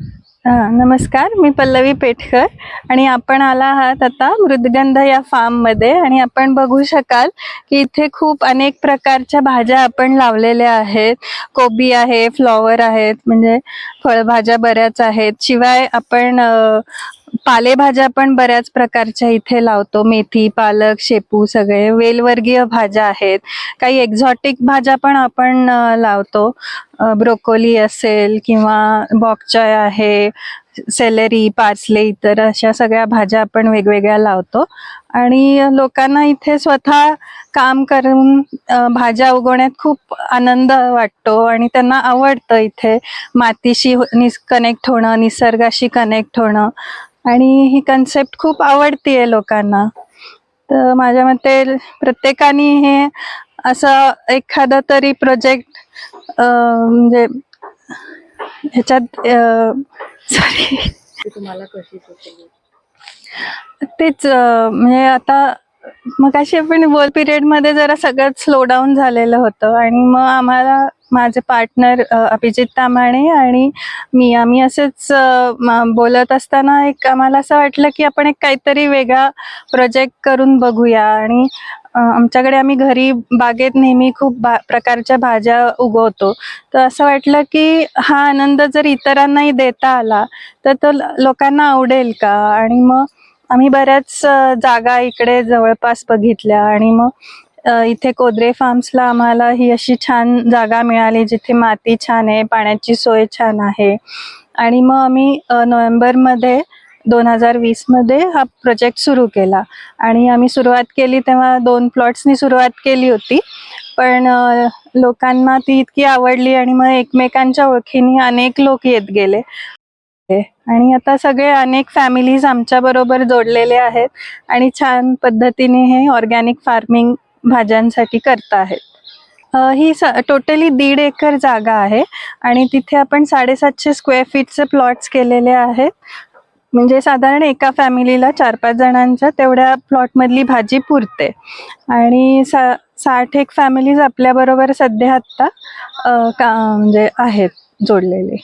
हा, नमस्कार मी पल्लवी पेठकर आणि आपण आला आहात आता मृदगंध या फार्ममध्ये आणि आपण बघू शकाल की इथे खूप अनेक प्रकारच्या भाज्या आपण लावलेल्या आहेत. कोबी आहे फ्लॉवर आहेत म्हणजे फळभाज्या बऱ्याच आहेत. शिवाय आपण पालेभाज्या पण बऱ्याच प्रकारच्या इथे लावतो. मेथी पालक शेपू सगळे वेलवर्गीय भाज्या आहेत. काही एक्झॉटिक भाज्या पण आपण लावतो. ब्रोकोली असेल किंवा बॉकचॉय आहे सेलरी पार्सले इतर अशा सगळ्या भाज्या आपण वेगवेगळ्या लावतो. आणि लोकांना इथे स्वतः काम करून भाज्या उगवण्यात खूप आनंद वाटतो आणि त्यांना आवडतं इथे मातीशी कनेक्ट होणं निसर्गाशी कनेक्ट होणं. आणि ही कन्सेप्ट खूप आवडतीये लोकांना. तर माझ्या मते प्रत्येकाने हे असं एखादा तरी प्रोजेक्ट म्हणजे ह्याच्यात सॉरी तुम्हाला कशी तेच म्हणजे आता मग अशी आपण बोल पिरियडमध्ये जरा सगळं स्लो डाऊन झालेलं होतं. आणि मग आम्हाला माझे पार्टनर अभिजित तामाणे आणि मी आम्ही असेच बोलत असताना एक आम्हाला असं वाटलं की आपण एक काहीतरी वेगळा प्रोजेक्ट करून बघूया. आणि आमच्याकडे आम्ही घरी बागेत नेहमी खूप बा प्रकारच्या भाज्या उगवतो. तर असं वाटलं की हा आनंद जर इतरांनाही देता आला तर तो लोकांना आवडेल का? आणि मग आम्ही बऱ्याच जागा इकडे जवळपास बघितल्या आणि मग इथे कोदरे फार्म्सला आम्हाला ही अशी छान जागा मिळाली जिथे माती छान आहे पाण्याची सोय छान आहे. आणि मग आम्ही नोव्हेंबरमध्ये दोन हजार वीसमध्ये हा प्रोजेक्ट सुरू केला. आणि आम्ही सुरुवात केली तेव्हा दोन प्लॉट्सनी सुरुवात केली होती. पण लोकांना ती इतकी आवडली आणि मग एकमेकांच्या ओळखीने अनेक लोक येत गेले. आणि आता सगळे अनेक फॅमिलीज आमच्या बरोबर जोडलेले आहेत आणि छान पद्धतीने हे ऑर्गॅनिक फार्मिंग भाज्यांसाठी करत आहेत. ही ही टोटली दीड एकर जागा आहे आणि तिथे आपण साडेसातशे स्क्वेअर फीटचे प्लॉट्स केलेले आहेत. म्हणजे साधारण एका फॅमिलीला चार पाच जणांच्या तेवढ्या प्लॉटमधली भाजी पुरते. आणि सा साठ एक फॅमिलीज आपल्याबरोबर सध्या आत्ता का म्हणजे आहेत जोडलेले.